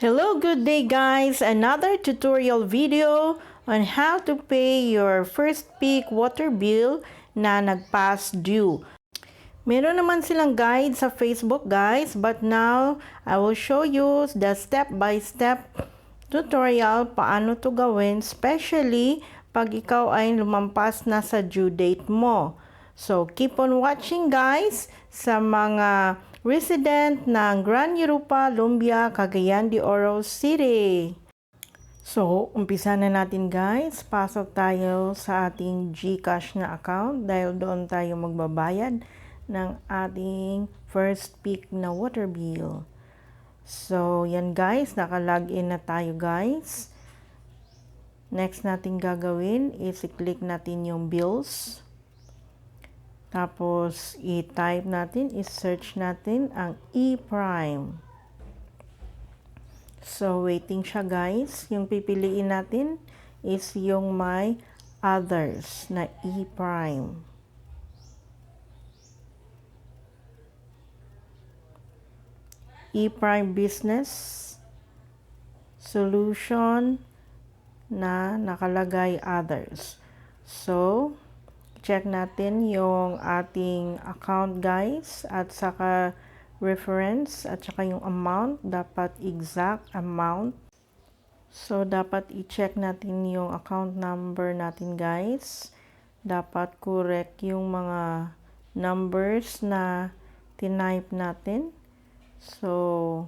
Hello, good day guys! Another tutorial video on how to pay your first peak water bill na nag-pass due. Meron naman silang guide sa Facebook guys, but now I will show you the step-by-step tutorial paano to gawin, especially pag ikaw ay lumampas na sa due date mo. So, keep on watching guys sa mga resident ng Gran Europa, Lumbia, Cagayan de Oro City. So, umpisa na natin guys. Pasok tayo sa ating GCash na account dahil doon tayo magbabayad ng ating first peak na water bill. So, yan guys. Naka-login na tayo guys. Next natin gagawin is i-click natin yung bills. Tapos, i-type natin, i-search natin ang e-prime. So, waiting siya guys. Yung pipiliin natin is yung my others na e-prime. E-prime business solution na nakalagay others. So, check natin yung ating account guys at saka reference at saka yung amount. Dapat exact amount. So dapat i-check natin yung account number natin guys. Dapat correct yung mga numbers na tinype natin. So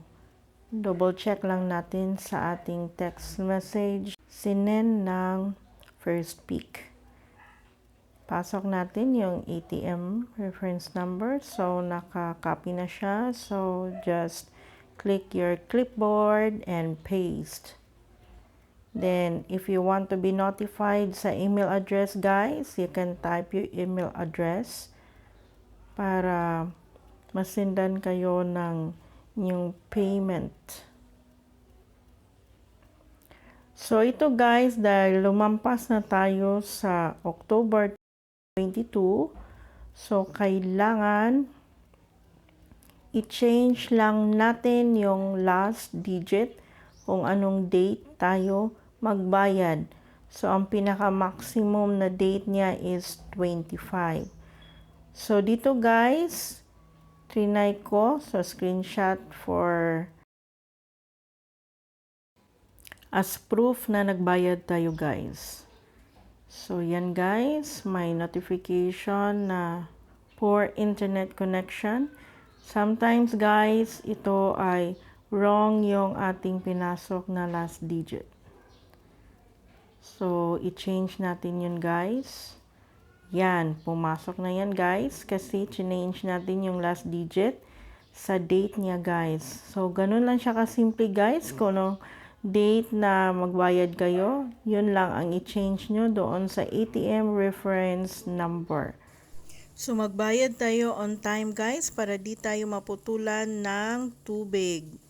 double check lang natin sa ating text message. Sinen ng first peak pasok natin yung ATM reference number. So, naka-copy na siya. So, just click your clipboard and paste. Then, if you want to be notified sa email address, guys, you can type your email address para masindan kayo ng yung payment. So, ito guys, dahil lumampas na tayo sa October 22. So, kailangan i-change lang natin yung last digit kung anong date tayo magbayad. So, ang pinaka-maximum na date niya is 25. So, dito guys, trinay ko sa screenshot for as proof na nagbayad tayo guys. So, yan guys, may notification na poor internet connection. Sometimes guys, ito ay wrong yung ating pinasok na last digit. So, i-change natin yun guys. Yan, pumasok na yan guys kasi change natin yung last digit sa date niya guys. So, ganun lang siya kasimple guys kung no, date na magbayad kayo, yun lang ang i-change nyo doon sa ATM reference number. So magbayad tayo on time guys para di tayo maputulan ng tubig.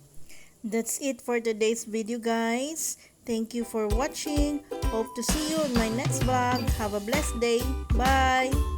That's it for today's video guys. Thank you for watching. Hope to see you in my next vlog. Have a blessed day. Bye!